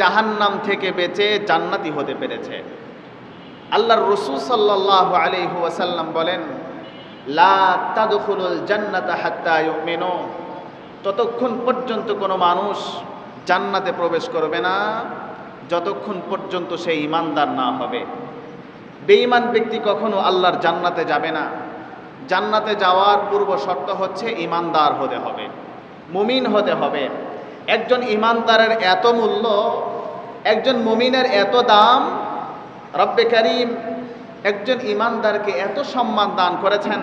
জাহান্নাম থেকে বেঁচে জান্নাতি হতে পেরেছে। আল্লাহর রসুল সাল্লাহ আলাইহি ওয়াসাল্লাম বলেন, লা তাদখুলুল জান্নাতা ইউমিনু। ততক্ষণ পর্যন্ত কোনো মানুষ জান্নাতে প্রবেশ করবে না, যতক্ষণ পর্যন্ত সে ইমানদার না হবে। বেঈমান ব্যক্তি কখনো আল্লাহর জান্নাতে যাবে না। জান্নাতে যাওয়ার পূর্ব শর্ত হচ্ছে ইমানদার হতে হবে, মুমিন হতে হবে। একজন ইমানদারের এত মূল্য, একজন মুমিনের এত দাম, রব্বে করিম একজন ইমানদারকে এত সম্মান দান করেছেন।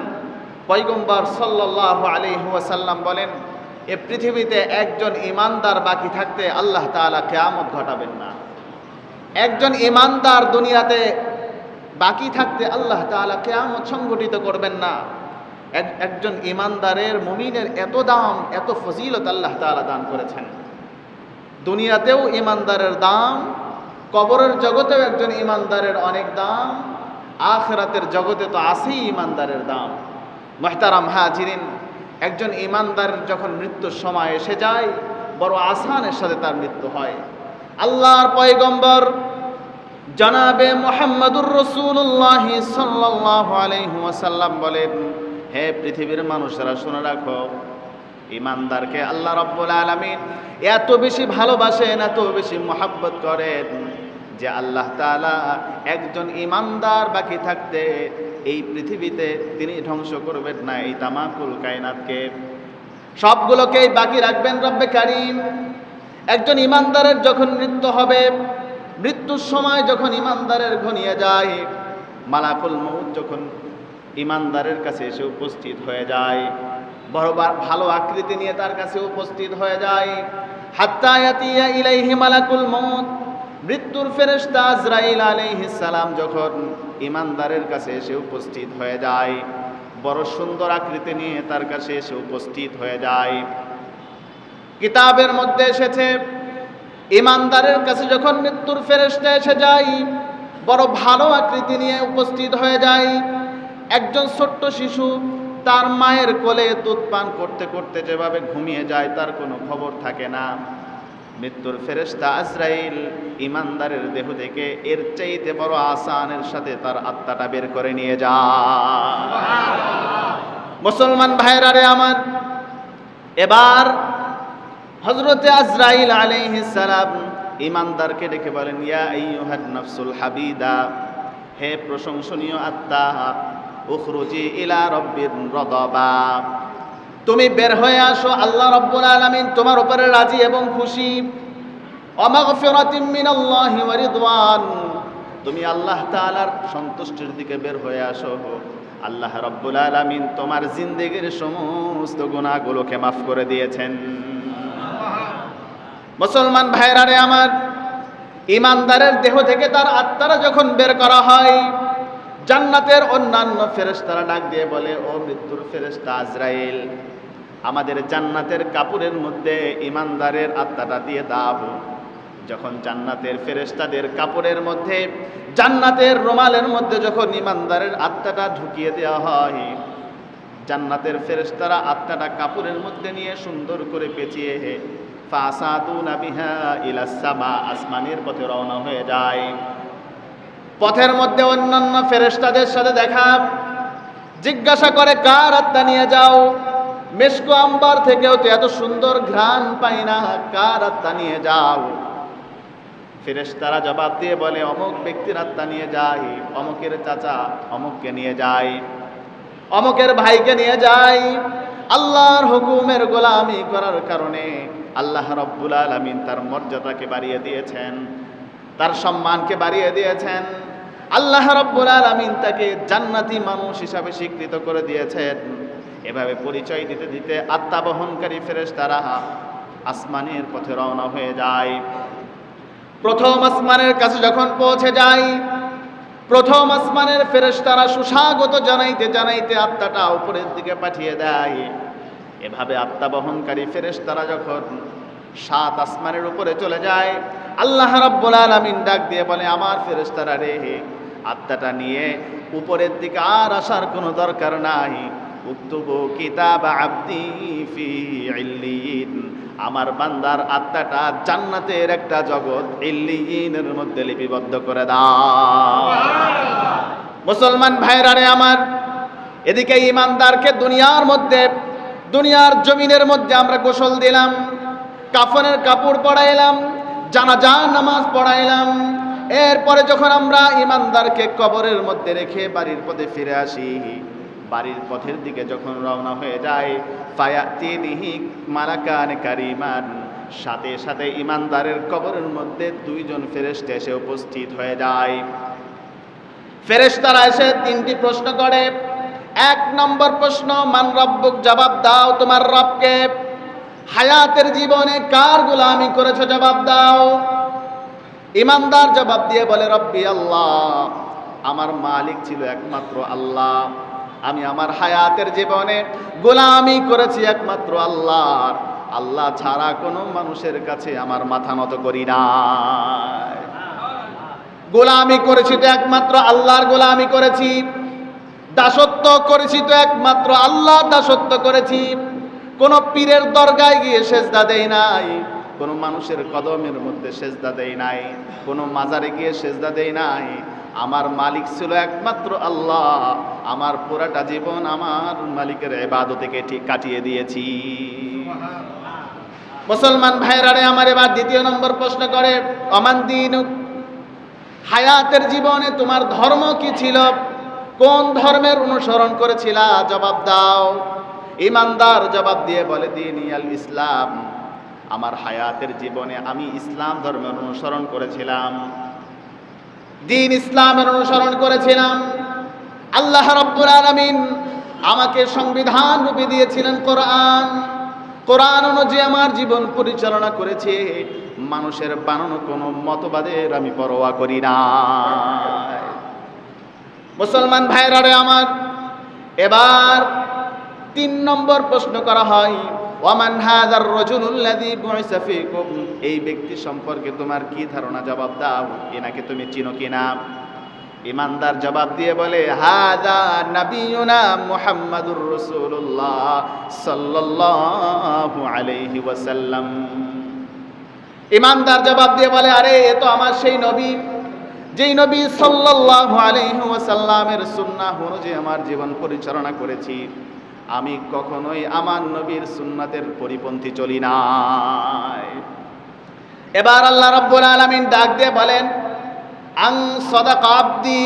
পৈগম্বর সাল্লাহ আলিহাসাল্লাম বলেন, এ পৃথিবীতে একজন ইমানদার বাকি থাকতে আল্লাহ তাআলা কেয়ামত ঘটাবেন না। একজন ইমানদার দুনিয়াতে বাকি থাকতে আল্লাহ তাআলা কেয়ামত সংগঠিত করবেন না। এক- একজন ইমানদারের, মুমিনের এত দাম, এত ফজিলত আল্লাহ তাআলা দান করেছেন। দুনিয়াতেও ইমানদারের দাম, কবরের জগতেও একজন ইমানদারের অনেক দাম, আখরাতের জগতে তো আছেই ইমানদারের দাম। মহতারাম হাজিরিন, একজন ইমানদারের যখন মৃত্যুর সময় এসে যায়, বড় আসানের সাথে তার মৃত্যু হয়। আল্লাহর পয়গম্বর জনাবে মোহাম্মদুর রসুল্লাহ সাল্লাহ আলহিহাসাল্লাম বলেন, হে পৃথিবীর মানুষেরা, শুনে রাখো ইমানদারকে আল্লাহ রব্বুল আলমিন এত বেশি ভালোবাসেন, এত বেশি মোহাব্বত করেন যে আল্লাহ তাআলা একজন ইমানদার বাকি থাকতে এই পৃথিবীতে তিনি ধ্বংস করবেন না এই তামাকুল কায়নাতকে। সবগুলোকেই বাকি রাখবেন রব্বে কারিম। একজন ইমানদারের যখন মৃত্যু হবে, মৃত্যুর সময় যখন ইমানদারের ঘনিয়ে যায়, মালাকুল মৌত যখন ইমানদারের কাছে এসে উপস্থিত হয়ে যায়। বড় ভালো আকৃতি নিয়ে তার কাছে উপস্থিত হয়ে যায়। হাত্তায়াতিয়া ইলাইহি মালাকুল মৌত মৃত্যুর ফেরেশতা আজরাইল আলাইহিস সালাম যখন ইমানদারের কাছে এসে উপস্থিত হয়ে যায়, বড় সুন্দর আকৃতি নিয়ে তার কাছে এসে উপস্থিত হয়ে যায়। কিতাবের মধ্যে এসেছে ইমানদারের কাছে যখন মৃত্যুর ফেরেশতা এসে যায়, বড় ভালো আকৃতি নিয়ে উপস্থিত হয়ে যায়। একজন ছোট্ট শিশু তার মায়ের কোলে দুধ পান করতে করতে যেভাবে ঘুমিয়ে যায় তার কোনো খবর থাকে না। মৃত্যুর ফেরেশতা আজরাইল ইমানদারের দেহ থেকে এর চাইতে বড় আসানের সাথে তার আত্মাটা বের করে নিয়ে যা মুসলমান ভাইরা রে আমার এবার হজরতে আজরাইল সালাম ইমানদারকে ডেকে বলেন ইয়া আইয়ুহান নাফসুল হাবিদা হে প্রশংসনীয় আত্মা উখরুজি ইলা রব্বির রদবা। তুমি বের হয়ে আসো, আল্লাহ রব্বুল আলামিন তোমার উপরে রাজি এবং খুশি। অমাগফিরাতিম মিনাল্লাহি ওয়া রিদওয়ান। তুমি আল্লাহ তাআলার সন্তুষ্টির দিকে বের হয়ে আসো। আল্লাহ রব্বুল আলামিন তোমার জিন্দেগির সমস্ত গুনাহগুলোকে মাফ করে দিয়েছেন। মুসলমান ভাইরা রে আমার ইমানদারের দেহ থেকে তার আত্মারা যখন বের করা হয় জান্নাতের অন্যান্য ফেরেশতারা ডাক দিয়ে বলে, ও মৃত্যুর ফেরেশতা আজরাইল, আমাদের জান্নাতের কাপড়ের মধ্যে ইমানদারের আত্মাটা দিয়ে দাও। যখন জান্নাতের ফেরেস্তাদের কাপড়ের মধ্যে, জান্নাতের রোমালের মধ্যে যখন ইমানদারের আত্মাটা ঢুকিয়ে দেওয়া হয়, জান্নাতের ফেরেস্তারা আত্মাটা কাপড়ের মধ্যে নিয়ে সুন্দর করে পেঁচিয়ে ফাসাদুনা বিহা ইলা সামা, আসমানের পথে রওনা হয়ে যায়। পথের মধ্যে অন্যান্য ফেরেশতাদের সাথে দেখা। জিজ্ঞাসা করে, কার আত্মা নিয়ে যাও? মেশকো আম্বার থেকেও তো এত সুন্দর ঘ্রাণ পাই না। কার আত্মা নিয়ে যাও? ফেরেশতারা জবাব দিয়ে বলে, অমুক ব্যক্তির আত্মা নিয়ে যাই, অমুকের চাচা অমুককে নিয়ে যায় অমুকের ভাইকে নিয়ে যাই। আল্লাহর হুকুমের গোলামি করার কারণে আল্লাহ রব্বুল আলমিন তার মর্যাদাকে বাড়িয়ে দিয়েছেন, তার সম্মানকে বাড়িয়ে দিয়েছেন। আল্লাহ রব্বুল আলমিন তাকে জান্নাতি মানুষ হিসাবে স্বীকৃত করে দিয়েছেন। এভাবে পরিচয় দিতে দিতে আত্মা বহনকারী ফেরেস তারা আসমানের পথে রওনা হয়ে যায়। প্রথম আসমানের কাছে যখন পৌঁছে যায়, প্রথম আসমানের ফেরেশতারা সুস্বাগত জানাইতে জানাইতে আত্মাটা উপরের দিকে পাঠিয়ে দেয়। এভাবে আত্মা বহনকারী ফেরেশতারা যখন সাত আসমানের উপরে চলে যায়, আল্লাহ রাব্বুল আলামিন ডাক দিয়ে বলে, আমার ফেরেশতারা রে আত্মাটা নিয়ে উপরের দিকে আর আসার কোনো দরকার নাই। উক্তুবু কিতাব আব্দি ফি ইল্লিয়িন। আমার বান্দার আত্মাটা জান্নাতের একটা জগৎ ইল্লিয়িনের মধ্যে লিপিবদ্ধ করে দাও। মুসলমান ভাইরারে আমার এদিকে ইমানদারকে দুনিয়ার মধ্যে দুনিয়ার জমিনের মধ্যে আমরা গোসল দিলাম কাফনের কাপড় পড়াইলাম জানাজা নামাজ পড়াইলাম এরপরে যখন আমরা ইমানদারকে কবরের মধ্যে রেখে বাড়ির পথে ফিরে আসি, বাড়ির পথের দিকে যখন রওনা হয়ে যায় ফায়াতিনিহি মালাকান কারিমান, সাথে সাথে ইমানদারের কবরের মধ্যে দুইজন ফেরেশতা এসে উপস্থিত হয়ে যায়। ফেরেশতারা এসে তিনটি প্রশ্ন করে। এক নম্বর প্রশ্ন, মান রব্বুক? জবাব দাও তোমার রবকে। হায়াতের জীবনে কার গোলামি করেছ? জবাব দাও। ইমানদার জবাব দিয়ে বলে, রব্বি আল্লাহ, আমার মালিক ছিল একমাত্র আল্লাহ। আমি আমার হায়াতের জীবনে গোলামি করেছি একমাত্র আল্লাহর। আল্লাহ ছাড়া কোনো মানুষের কাছে আমার মাথা নত করি না গোলামি করেছি তো একমাত্র আল্লাহর গোলামি করেছি। দাসত্ব করেছি তো একমাত্র আল্লাহ দাসত্ব করেছি। কোন পীরের দরগায় গিয়ে সেজদা দেই নাই। কোন মানুষের কদমের মধ্যে সেজদা দেয় নাই, কোন মাজারে গিয়ে সেজদা দেয় নাই। আমার মালিক ছিল একমাত্র আল্লাহ, আমার পুরাটা জীবন আমার মালিকের এবাদতে ঠিক কাটিয়ে দিয়েছি। মুসলমান ভাইরারে আমার এবার দ্বিতীয় নম্বর প্রশ্ন করে, অমান দিন, হায়াতের জীবনে তোমার ধর্ম কি ছিল? কোন ধর্মের অনুসরণ করেছিলা? জবাব দাও। ইমানদার জবাব দিয়ে বলে, দিন ইয়াল ইসলাম। আমার হায়াতের জীবনে আমি ইসলাম ধর্মের অনুসরণ করেছিলাম। দিন ইসলামের অনুসরণ করেছিলাম। আল্লাহ রব্বুল আলামিন আমাকে সংবিধান রূপে দিয়েছিলেন কোরআন। কোরআন অনুযায়ী আমার জীবন পরিচালনা করেছে। মানুষের বানানো কোনো মতবাদের আমি পরোয়া করি না। মুসলমান ভাইরারে আমার, এবার তিন নম্বর প্রশ্ন করা হয়। ওয়ামান হাজার রজুলুল্লাযী বুইসা ফীকুম। এই ব্যক্তি সম্পর্কে তোমার কি ধারণা? জবাব দাও। এনাকে তুমি চিনো কিনা? ইমানদার জবাব দিয়ে বলে হাদা নবিয়ুনা মুহাম্মাদুর রাসূলুল্লাহ সাল্লাল্লাহু আলাইহি ওয়াসাল্লাম। ইমানদার জবাব দিয়ে বলে, আরে, এ তো আমার সেই নবী। যেই নবী সাল্লাল্লাহু আলাইহি ওয়াসাল্লামের সুন্নাহ অনুযায়ী আমার জীবন পরিচালনা করেছি। আমি কখনোই আমার নবীর সুন্নাতের পরিপন্থী চলি নাই। এবার আল্লাহ রাব্বুল আলামিন ডাক দিয়ে বলেন, আং সদাক আব্দি,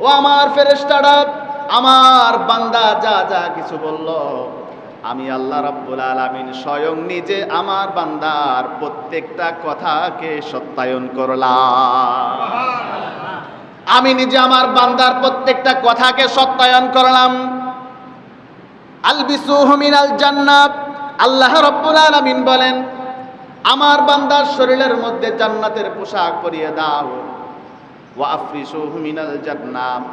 ও আমার ফেরেশতারা, আমার বান্দা যা যা কিছু বলল, আমি আল্লাহ রাব্বুল আলামিন স্বয়ং নিজে আমার বান্দার প্রত্যেকটা কথাকে সত্যায়ন করলাম। আমি নিজে আমার বান্দার প্রত্যেকটা কথাকে সত্যায়ন করলাম। আলবিসুহু মিনাল জান্নাত। আল্লাহ রাব্বুল আলামিন বলেন, আমার বান্দার শরীরের মধ্যে জান্নাতের পোশাক পরিয়ে দাও। ওয়া আফরিসুহু মিনাল জান্নাত।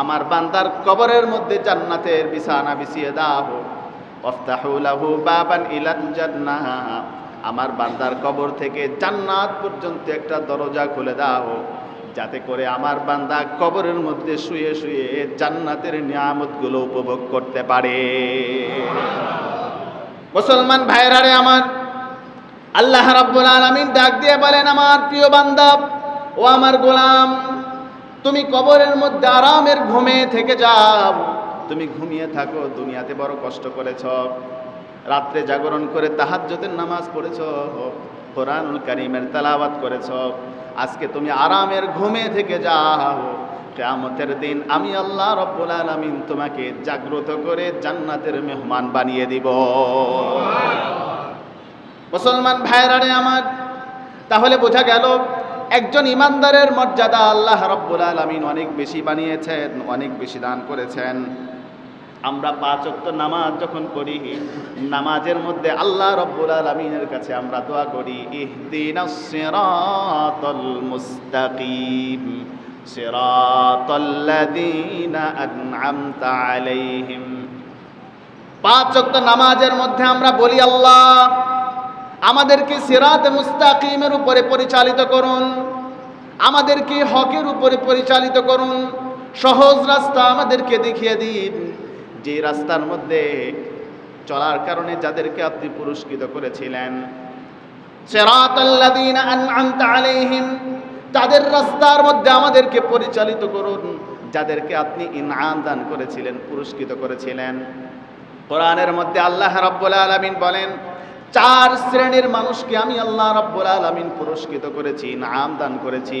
আমার বান্দার কবরের মধ্যে জান্নাতের বিছানা বিছিয়ে দাও। ওয়াফতাহু লাহু বাবান ইলাল জান্নাহ আমার বান্দার কবর থেকে জান্নাত পর্যন্ত একটা দরজা খুলে দাও। যাতে করে আমার বান্দা কবরের মধ্যে শুয়ে শুয়ে জান্নাতের নিয়ামতগুলো উপভোগ করতে পারে। মুসলমান ভাইরারে আমার আল্লাহ রাব্বুল আলামিন ডাক দিয়ে বলেন, আমার প্রিয় বান্দা, ও আমার গোলাম, তুমি কবরের মধ্যে আরামের ঘুমে থেকে যাও। তুমি ঘুমিয়ে থাকো, দুনিয়াতে বড় কষ্ট করেছ। রাত্রে জাগরণ করে তাহাজ্জুদের নামাজ পড়েছ, কোরআনুল কারীমের তেলাওয়াত করেছ। আজকে তুমি আরামের ঘুমে থেকে যাও। কিয়ামতের দিন আমি আল্লাহ রব্বুল আলামিন তোমাকে জাগ্রত করে জান্নাতের মেহমান বানিয়ে দিব। মুসলমান ভাইরারে আমার, তাহলে বোঝা গেল একজন ইমানদারের মর্যাদা আল্লাহ রব্বুল আলমিন অনেক বেশি বানিয়েছেন, অনেক বেশি দান করেছেন। আমরা পাঁচ ওয়াক্ত নামাজ যখন করি নামাজের মধ্যে আল্লাহ রব্বুল আলমিনের কাছে আমরা দোয়া করি, ইহদিনাস সিরাতাল মুস্তাকিম সিরাতাল্লাযীনা আন'আমতা আলাইহিম। পাঁচ ওয়াক্ত নামাজের মধ্যে আমরা বলি, আল্লাহ, আমাদেরকে সিরাত মুস্তাকিমের উপরে পরিচালিত করুন, আমাদেরকে হকের উপরে পরিচালিত করুন, সহজ রাস্তা আমাদেরকে দেখিয়ে দিন। যে রাস্তার মধ্যে চলার কারণে যাদেরকে আপনি পুরস্কৃত করেছিলেন। তাদের রাস্তার মধ্যে আমাদেরকে পরিচালিত করুন, যাদেরকে আপনি ইনআম দান করেছিলেন, পুরস্কৃত করেছিলেন। কোরআনের মধ্যে আল্লাহ রাব্বুল আলামিন বলেন, চার শ্রেণির মানুষকে আমি আল্লাহ রাব্বুল আলামিন পুরস্কৃত করেছি, ইনআম দান করেছি।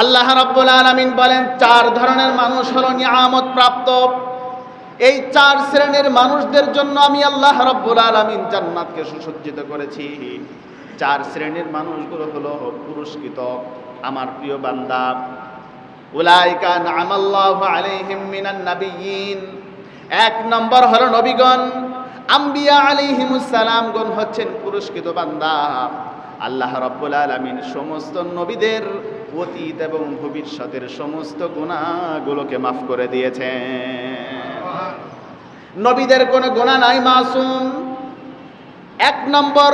আল্লাহ রাব্বুল আলামিন বলেন, চার ধরনের মানুষ হলো নিয়ামত প্রাপ্ত। এই চার শ্রেণির মানুষদের জন্য আমি আল্লাহ রাব্বুল আলামিন জান্নাতকে সুসজ্জিত করেছি। চার শ্রেণির মানুষগুলো হলো পুরস্কৃত। আমার প্রিয় বান্দা, উলাইকা নামাল্লাহু আলাইহিম মিনান নাবিয়িন এক নম্বর হলো নবীগণ। আম্বিয়া আলাইহিমুস সালামগণ হচ্ছেন পুরস্কৃত বান্দা। আল্লাহ রাব্বুল আলামিন সমস্ত নবীদের অতীত এবং ভবিষ্যতের সমস্ত গুনাহগুলোকে মাফ করে দিয়েছেন। নবীদের কোনো গুনাহ নাই মাসুম। এক নম্বর,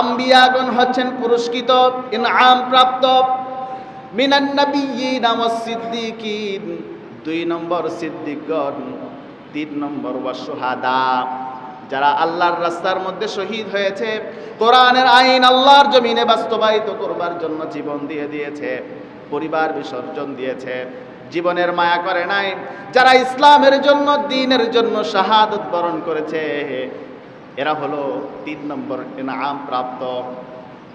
আম্বিয়াগণ হচ্ছেন পুরস্কৃত, ইনআম প্রাপ্ত। মিনান নাবিয়িন সিদ্দিকিন। দুই নম্বর সিদ্দিকগণ, তিন নম্বর ওয়াসুহাদা যারা আল্লাহর রাস্তার মধ্যে শহীদ হয়েছে, কোরআনের আইন আল্লাহর জমিনে বাস্তবায়িত করবার জন্য জীবন দিয়ে দিয়েছে, পরিবার বিসর্জন দিয়েছে, জীবনের মায়া করে নাই। যারা ইসলামের জন্য, দিনের জন্য শাহাদত বরণ করেছে, এরা হলো তিন নম্বর ইনাম প্রাপ্ত,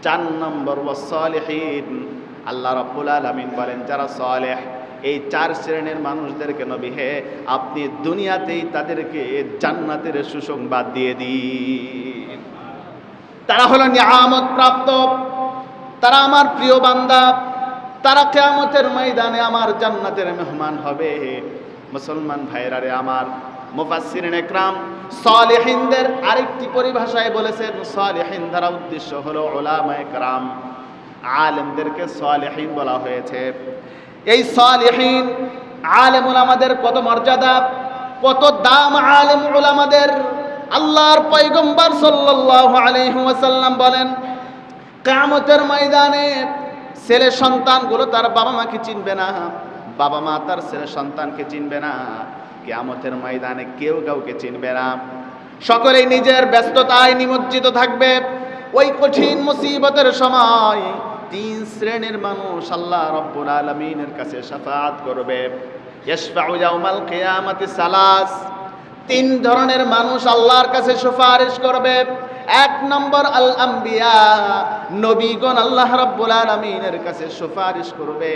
চার নম্বর ওয়াসলিহীন আল্লাহ রাব্বুল আলামিন বলেন, যারা সালেহ এই চার শ্রেণির মানুষদেরকে নবী হে, আপনি দুনিয়াতেই তাদেরকে জান্নাতের সুসংবাদ দিয়ে দিন। তারা হলো নিয়ামত প্রাপ্ত তারা আমার প্রিয় বান্দা, তারা কেয়ামতের ময়দানে আমার জান্নাতের মেহমান হবে। মুসলমান ভাইরা রে আমার, মুফাসসিরিন একরাম, সালেহিনদের আরেকটি পরিভাষায় বলেছেন, সালেহিন দ্বারা উদ্দেশ্য হলো ওলামা একরাম। আলেমদেরকে সালেহিন বলা হয়েছে। এই সালেহিন আলেম ওলামাদের কত মর্যাদা, কত দাম আলেম ওলামাদের আল্লাহর সাল্লাল্লাহু আলাইহি ওয়াসাল্লাম বলেন, কিয়ামতের ময়দানে ছেলে সন্তানগুলো তার বাবা মাকে চিনবে না, বাবা মা তার ছেলে সন্তানকে চিনবে না, কিয়ামতের ময়দানে কেউ কাউকে চিনবে না। সকলেই নিজের ব্যস্ততায় নিমজ্জিত থাকবে। ওই কঠিন মুসিবতের সময় তিন শ্রেণির মানুষ আল্লাহ রব্বুল আলমিনের কাছে সাফাত করবে। সালাস। তিন ধরনের মানুষ আল্লাহর কাছে সুপারিশ করবে। এক নম্বর আল আম্বিয়া, নবীগণ আল্লাহ রব্বুল আলমিনের কাছে সুপারিশ করবে।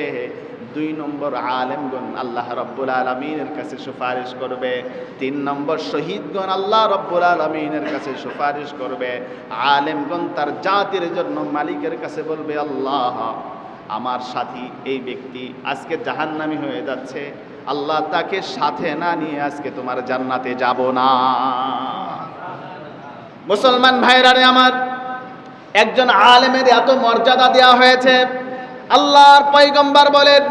দুই নম্বর আলেমগণ আল্লাহ রব্বুল আলমিনের কাছে সুপারিশ করবে। তিন নম্বর শহীদগণ আল্লাহ রব্বুল আলমিনের কাছে সুপারিশ করবে। আলেমগণ তার জাতির জন্য মালিকের কাছে বলবে, আল্লাহ, আমার সাথী এই ব্যক্তি আজকে জাহান্নামি হয়ে যাচ্ছে। আল্লাহ তাকে সাথে না নিয়ে আজকে তোমার জান্নাতে যাব না। মুসলমান ভাইরারে আমার, একজন আলেমের এত মর্যাদা দেওয়া হয়েছে। আল্লাহর পয়গম্বর বলেন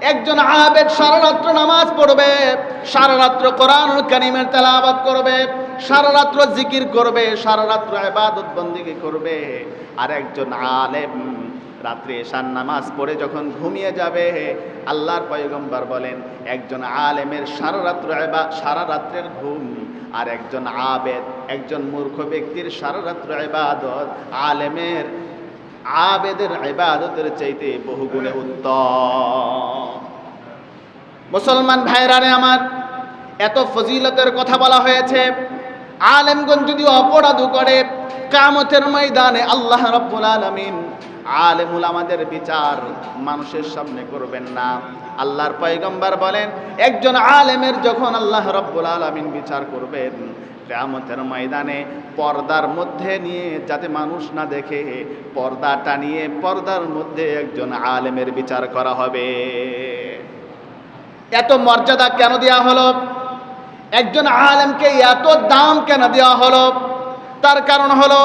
একজন আবেদ সারা রাত্র নামাজ পড়বে সারা রাত্র কোরআনুল কারিমের তেলাওয়াত করবে সারা রাত্র জিকির করবে সারা রাত্র ইবাদত বন্দিগি করবে। আর একজন আলেম রাত্রে এশার নামাজ পড়ে যখন ঘুমিয়ে যাবে, আল্লাহর পয়গম্বর বলেন, একজন আলেমের সারা রাত্র এবা- সারা রাত্রের ঘুম। আর একজন আবেদ, একজন মূর্খ ব্যক্তির সারা রাত্র ইবাদত আলেমের আবেদের ইবাদতের চাইতে বহুগুণে উত্তম। মুসলমান ভাইরারে আমার এত ফজিলতের কথা বলা হয়েছে। আলেমগঞ্জ যদি অপরাধ করে কামতের ময়দানে আল্লাহ রব্বুল আলমিন আলেমুল আমাদের বিচার মানুষের সামনে করবেন না। আল্লাহর পয়গম্বর বলেন, একজন আলেমের যখন আল্লাহ রব্বুল আলমিন বিচার করবেন কেয়ামতের ময়দানে পর্দার মধ্যে নিয়ে যাতে মানুষ না দেখে পর্দা টানিয়ে পর্দার মধ্যে একজন আলেমের বিচার করা হবে। এত মর্যাদা কেন দেওয়া হলো? একজন আলেমকে এত দাম কেন দেওয়া হলো? তার কারণ হলো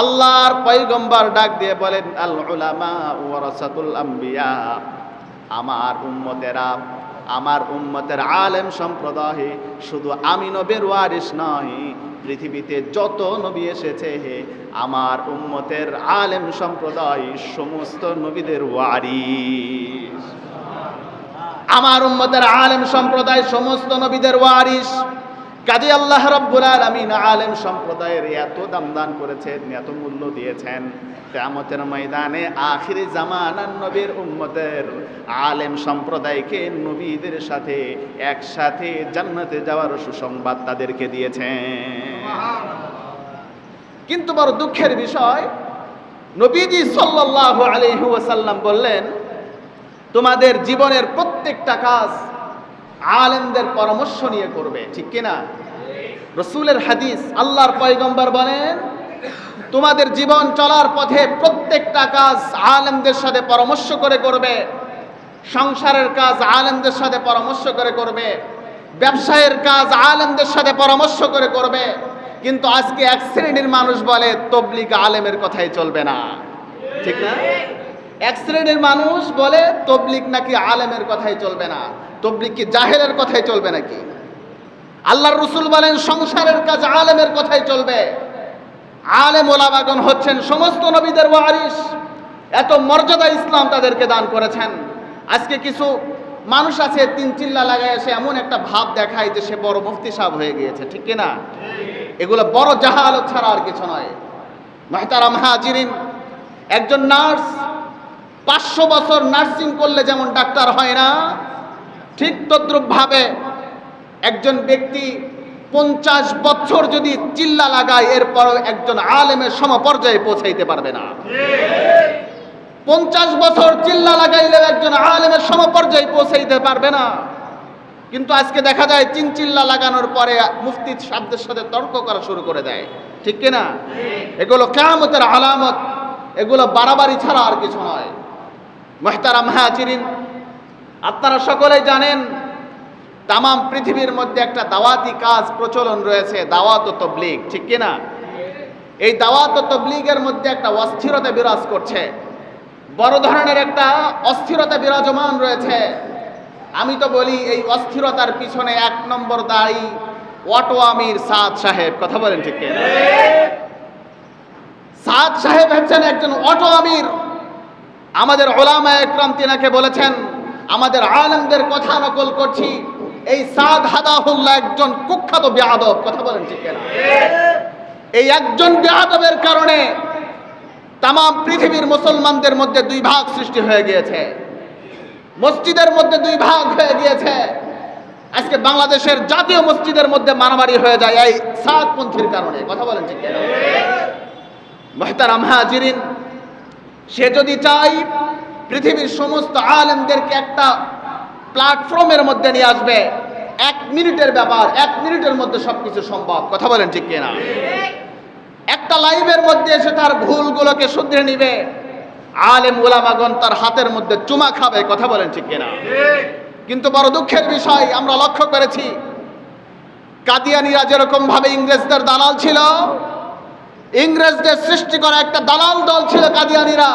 আল্লাহর পয়গম্বর ডাক দিয়ে বলেন আল ওয়ারাসাতুল আম্বিয়া, আমার উম্মতেরা আমার উম্মতের আলেম সম্প্রদায় শুধু আমি নবের ওয়ারিস নয়, পৃথিবীতে যত নবী এসেছে হে আমার উম্মতের আলেম সম্প্রদায় সমস্ত নবীদের ওয়ারিস আমার উম্মতের আলেম সম্প্রদায় সমস্ত নবীদের ওয়ারিস কাজী আল্লাহ রব্বুল আলামিন আলেম সম্প্রদায়ের এত দাম দান করেছেন, এত মূল্য দিয়েছেন। কিয়ামতের ময়দানে, আখিরি জামানার নবীর উম্মতের আলেম সম্প্রদায়কে নবীদের সাথে একসাথে জান্নাতে যাওয়ার সুসংবাদ তাদেরকে দিয়েছেন। কিন্তু বড় দুঃখের বিষয়, নবীজি সাল্লাল্লাহু আলাইহি ওয়াসাল্লাম বললেন, তোমাদের জীবনের প্রত্যেকটা কাজ আলেমদের পরামর্শ নিয়ে করবে, ঠিক কিনা? রসুলের হাদিস, আল্লাহর পয়গম্বর বলেন, তোমাদের জীবন চলার পথে প্রত্যেকটা কাজ আলেমদের সাথে পরামর্শ করে করবে, সংসারের কাজ আলেমদের সাথে পরামর্শ করে করবে, ব্যবসায়ের কাজ আলেমদের সাথে পরামর্শ করে করবে, কিন্তু আজকে এক শ্রেণির মানুষ বলে, তবলিগ আলেমের কথাই চলবে না। ঠিক না? এক শ্রেণির মানুষ বলে তবলিক নাকি আলেমের কথাই চলবে না? তবলিক কি জাহেলের কথাই চলবে নাকি? আল্লাহর রসুল বলেন, সংসারের কাজ আলেমের কথাই চলবে। আলেম ওলামাগণ হচ্ছেন সমস্ত নবীদের ওয়ারিস এত মর্যাদা ইসলাম তাদেরকে দান করেছেন। আজকে কিছু মানুষ আছে, তিন চিল্লা লাগায় এসে এমন একটা ভাব দেখায় যে সে বড় মুফতি সাহেব হয়ে গিয়েছে। ঠিক কিনা এগুলো বড় জাহালত ছাড়া আর কিছু নয়। মাহতারা মাহাজিরিন একজন নার্স পাঁচশো বছর নার্সিং করলে যেমন ডাক্তার হয় না, ঠিক তদ্রুপভাবে একজন ব্যক্তি পঞ্চাশ বছর যদি চিল্লা লাগায় এরপর একজন আলেমের সমপর্যায়ে পৌঁছাইতে পারবে না। পঞ্চাশ বছর চিল্লা লাগাইলেও একজন আলেমের সমপর্যায়ে পৌঁছাইতে পারবে না। কিন্তু আজকে দেখা যায় চিন চিল্লা লাগানোর পরে মুফতি শব্দের সাথে তর্ক করা শুরু করে দেয়। ঠিক কিনা? এগুলো কেয়ামতের আলামত, এগুলো বাড়াবাড়ি ছাড়া আর কিছু নয়। মহতারাম হাজিরিন আপনারা সকলেই জানেন তাম পৃথিবীর মধ্যে একটা দাওয়াতি কাজ প্রচলন রয়েছে দাওয়াত ও তবলিগ ঠিক কিনা? এই দাওয়াত ও তবলিগের মধ্যে একটা অস্থিরতা বিরাজ করছে। বড় ধরনের একটা অস্থিরতা বিরাজমান রয়েছে। আমি তো বলি এই অস্থিরতার পিছনে এক নম্বর দায়ী অটো আমির সাদ সাহেব কথা বলেন ঠিক কিনা? সাদ সাহেব হচ্ছেন একজন অটো আমির। আমাদের ওলামা একরাম তিনাকে বলেছেন, আমাদের আলমদের কথা নকল করছি। এই সাদ হাদাহুল্লাহ একজন কুখ্যাত বেয়াদব কথা বলেন ঠিক এই একজন বেয়াদবের কারণে তাম পৃথিবীর মুসলমানদের মধ্যে দুই ভাগ সৃষ্টি হয়ে গিয়েছে। মসজিদের মধ্যে দুই ভাগ হয়ে গিয়েছে। আজকে বাংলাদেশের জাতীয় মসজিদের মধ্যে মারামারি হয়ে যায় এই সাদপন্থীর কারণে। কথা বলেন ঠিক কিনা? মহতারাম হাজিরিন সে যদি চাই পৃথিবীর সমস্ত আলেমদেরকে একটা প্ল্যাটফর্মের মধ্যে নিয়ে আসবে, এক মিনিটের ব্যাপার, এক মিনিটের মধ্যে সবকিছু সম্ভব। কথা বলেন ঠিক কিনা? একটা লাইভের মধ্যে এসে তার ভুলগুলোকে শুধরে নিবে। আলেম ওলামাগন তার হাতের মধ্যে চুমা খাবে, কথা বলেন ঠিক কিনা? কিন্তু বড় দুঃখের বিষয়, আমরা লক্ষ্য করেছি, কাদিয়ানিরা যেরকম ভাবে ইংরেজদের দালাল ছিল ইংরেজদের সৃষ্টি করা একটা দালাল দল ছিল কাদিয়ানিরা।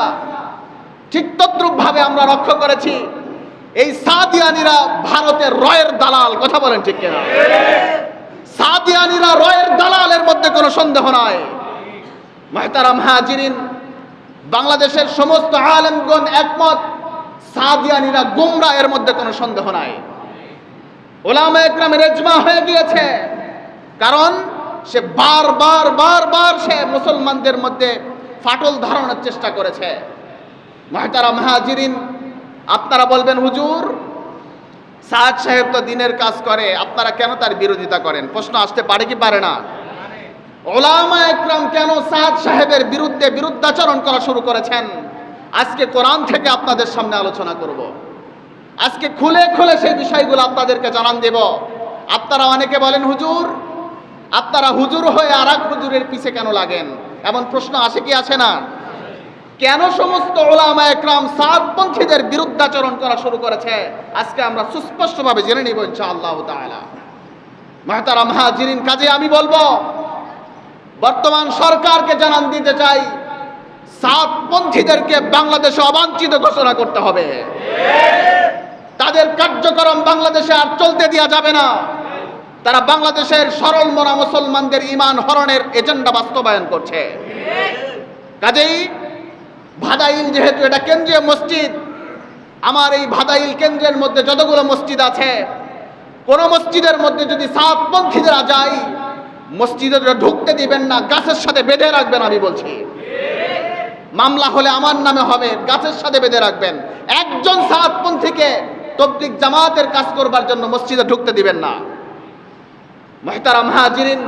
ঠিক তদ্রুপ ভাবে আমরা লক্ষ্য করেছি, এই সাদিয়ানিরা ভারতের রয়ের দালাল, কথা বলেন ঠিক কিনা? সাদিয়ানিরা রয়ের দালালের মধ্যে কোনো সন্দেহ নাই। মেহতারাম হাজিরিন, বাংলাদেশের সমস্ত আলেমগণ একমত, সাদিয়ানিরা গুমরা এর মধ্যে কোনো সন্দেহ নাই। ওলামা একরামের রেজমা হয়ে গিয়েছে। কারণ সে বারবার বারবার সে মুসলমানদের মধ্যে ফাটল ধারণের চেষ্টা করেছে। মহতারা মাহাজিরিন আপনারা বলবেন, হুজুর, সাদ সাহেব তো দিনের কাজ করে, আপনারা কেন তার বিরোধিতা করেন? প্রশ্ন আসতে পারে কি পারে না? ওলামা একরাম কেন সাদ সাহেবের বিরুদ্ধে বিরুদ্ধাচরণ করা শুরু করেছেন? আজকে কোরআন থেকে আপনাদের সামনে আলোচনা করব। আজকে খুলে খুলে সেই বিষয়গুলো আপনাদেরকে জানান দেব। আপনারা অনেকে বলেন, হুজুর আপনারা হুজুর হয়ে আর এক হুজুরের পিছে কেন লাগেন? এমন প্রশ্ন আসে কি আসে না? কেন সমস্ত ওলামা একরাম সাতপন্থীদের বিরুদ্ধাচরণ করা শুরু করেছে? আজকে আমরা সুস্পষ্টভাবে জেনে নিব ইনশাআল্লাহ তাআলা। মাহতারা মাহাজিরিন কাজে আমি বলব, বর্তমান সরকারকে জানান দিতে চাই সাতপন্থীদেরকে বাংলাদেশে অবাঞ্ছিত ঘোষণা করতে হবে। তাদের কার্যক্রম বাংলাদেশে আর চলতে দেওয়া যাবে না। তারা বাংলাদেশের সরল মনা মুসলমানদের ইমান হরণের এজেন্ডা বাস্তবায়ন করছে। কাজেই ভাদাইল যেহেতু এটা কেন্দ্রীয় মসজিদ, আমার এই ভাদাইল কেন্দ্রের মধ্যে যতগুলো মসজিদ আছে, কোন মসজিদের মধ্যে যদি সাতপন্থীরা যায়, মসজিদে ঢুকতে দিবেন না, গাছের সাথে বেঁধে রাখবেন আমি বলছি। মামলা হলে আমার নামে হবে, গাছের সাথে বেঁধে রাখবেন। একজন সাতপন্থীকে তবলিক জামাতের কাজ করবার জন্য মসজিদে ঢুকতে দিবেন না। মহতারাম হাজিরিন,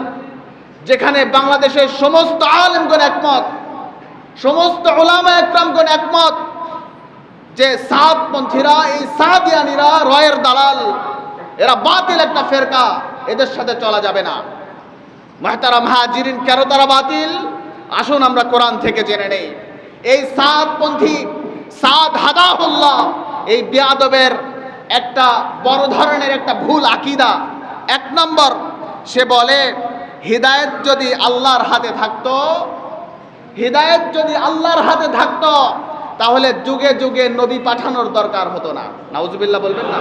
যেখানে বাংলাদেশের সমস্ত আলেমগণ একমত, সমস্ত ওলামা একরামগণ একমত যে সাতপন্থীরা এই সাদিয়ানিরা, রয়ের দালাল, এরা বাতিল একটা ফেরকা, এদের সাথে চলা যাবে না। মহতারাম হাজিরিন, কেন তারা বাতিল? আসুন আমরা কোরআন থেকে জেনে নেই। এই সাতপন্থী সাদ হাদাহুল্লাহ, এই বিয়াদবের একটা বড় ধরনের একটা ভুল আকিদা। এক নম্বর সে বলে, হৃদায়ত যদি আল্লাহর হাতে থাকতো, হৃদায়ত যদি আল্লাহর হাতে থাকতো, তাহলে যুগে যুগে নবী পাঠানোর দরকার হতো না। নাউজুবিল্লাহ বলবেন না?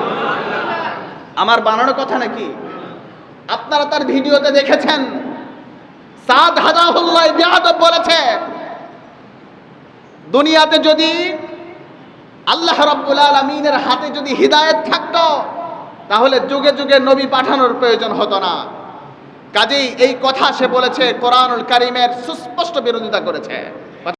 আমার বানানোর কথা নাকি? আপনারা তার ভিডিওতে দেখেছেন? সাদ হাজাহুল্লাহ বিয়াদব বলেছে, দুনিয়াতে যদি আল্লাহ রাব্বুল আলামিনের হাতে যদি হিদায়েত থাকতো, তাহলে যুগে যুগে নবী পাঠানোর প্রয়োজন হতো না। কাজেই এই কথা সে বলেছে কোরআনুল কারিমের সুস্পষ্ট বিরোধিতা করেছে।